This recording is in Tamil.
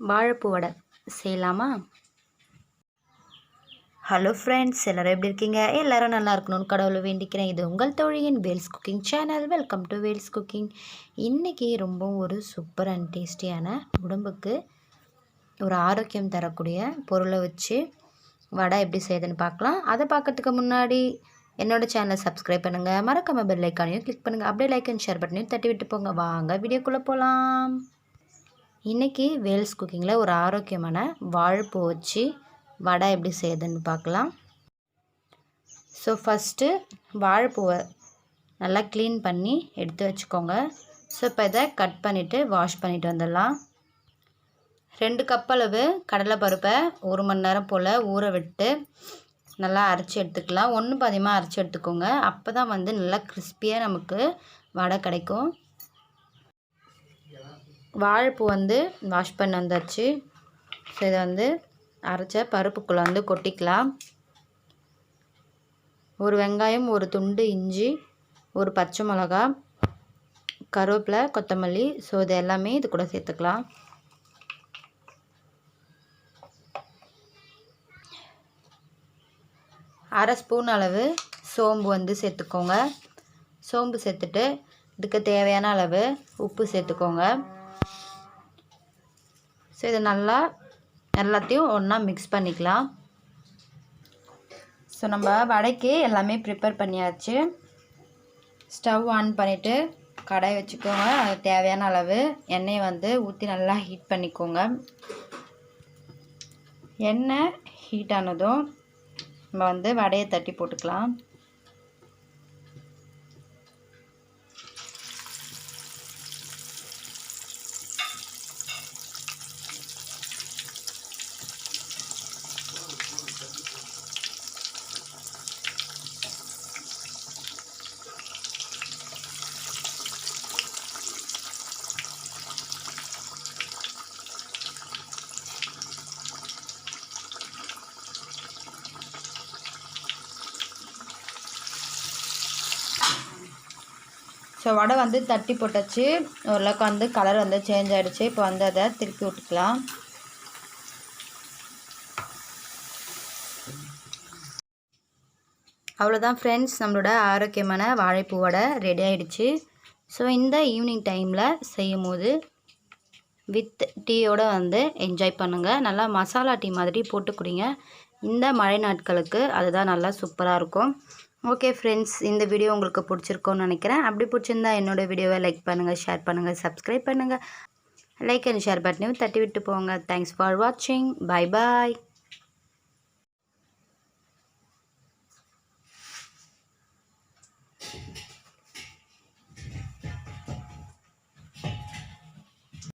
வாழைப்பூ வடை செய்யலாமா? ஹலோ ஃப்ரெண்ட்ஸ் எல்லோரும் எப்படி இருக்கீங்க? எல்லோரும் நல்லா இருக்கணும்னு கடவுளை வேண்டிக்கிறேன். இது உங்கள் தோழியின் Vels cooking channel welcome to Vels cooking இன்றைக்கி ரொம்ப ஒரு சூப்பர் அண்ட் டேஸ்டியான உடம்புக்கு ஒரு ஆரோக்கியம் தரக்கூடிய பொருளை வச்சு வடை எப்படி செய்யுதுன்னு பார்க்கலாம். அதை பார்க்கறதுக்கு முன்னாடி என்னோடய சேனலை சப்ஸ்கிரைப் பண்ணுங்கள் மறக்காமல் பெல் ஐக்கானையும் கிளிக் பண்ணுங்கள் அப்படியே லைக் அண்ட் ஷேர் பட்டனையும் தட்டி விட்டு போங்க. வாங்க வீடியோக்குள்ளே போகலாம் இன்றைக்கி வேல்ஸ் குக்கிங்கில் ஒரு ஆரோக்கியமான வாழைப்பூ வச்சு வடை எப்படி செய்யுதுன்னு பார்க்கலாம். ஸோ ஃபஸ்ட்டு வாழைப்பூவை நல்லா க்ளீன் பண்ணி எடுத்து வச்சுக்கோங்க. ஸோ இப்போ இதை கட் பண்ணிவிட்டு வாஷ் பண்ணிவிட்டு வந்துடலாம். ரெண்டு கப் அளவு கடலைப்பருப்பை ஒரு மணி நேரம் போல் ஊற விட்டு நல்லா அரைச்சி எடுத்துக்கலாம். ஒன்று பாதியமாக அரைச்சி எடுத்துக்கோங்க. அப்போ தான் வந்து நல்லா கிறிஸ்பியாக நமக்கு வடை கிடைக்கும். வாழைப்பூ வந்து வாஷ் பண்ணி வந்தாச்சு. ஸோ இதை வந்து அரைச்ச பருப்புக்குள்ளே வந்து கொட்டிக்கலாம். ஒரு வெங்காயம் ஒரு துண்டு இஞ்சி ஒரு பச்சை மிளகா கருவேப்பிலை கொத்தமல்லி. ஸோ இது எல்லாமே இது கூட சேர்த்துக்கலாம். அரை ஸ்பூன் அளவு சோம்பு வந்து சேர்த்துக்கோங்க. சோம்பு சேர்த்துட்டு இதுக்கு தேவையான அளவு உப்பு சேர்த்துக்கோங்க. ஸோ இதை நல்லா எல்லாத்தையும் ஒன்றா மிக்ஸ் பண்ணிக்கலாம். ஸோ நம்ம வடைக்கு எல்லாமே ப்ரிப்பேர் பண்ணியாச்சு. ஸ்டவ் ஆன் பண்ணிவிட்டு கடாய் வச்சுக்கோங்க. அது தேவையான அளவு. எண்ணெயை வந்து ஊற்றி நல்லா ஹீட் பண்ணிக்கோங்க. எண்ணெய் ஹீட் ஆனதும் நம்ம வந்து வடையை தட்டி போட்டுக்கலாம். ஸோ வடை வந்து தட்டி போட்டாச்சு. ஓரளவுக்கு வந்து கலர் வந்து சேஞ்ச் ஆகிடுச்சு இப்போ வந்து அதை திருப்பி விட்டுக்கலாம் அவ்வளோதான் ஃப்ரெண்ட்ஸ் நம்மளோட ஆரோக்கியமான வாழைப்பூ வடை ரெடி ஆகிடுச்சு ஸோ இந்த ஈவினிங் டைமில் செய்யும் போது வித் டீயோடு வந்து என்ஜாய் பண்ணுங்கள் நல்லா மசாலா டீ மாதிரி போட்டு குடிங்க. இந்த மழை நாட்களுக்கு அதுதான் நல்லா சூப்பராக இருக்கும். ஓகே ஃப்ரெண்ட்ஸ் இந்த வீடியோ உங்களுக்கு பிடிச்சிருக்கோன்னு நினைக்கிறேன். அப்படி பிடிச்சிருந்தா என்னோடய வீடியோவை லைக் பண்ணுங்கள் ஷேர் பண்ணுங்கள் சப்ஸ்கிரைப் பண்ணுங்கள் லைக் அண்ட் ஷேர் பட்டனையும் தட்டி விட்டு போங்க. தேங்க்ஸ் ஃபார் வாட்சிங் பை பாய்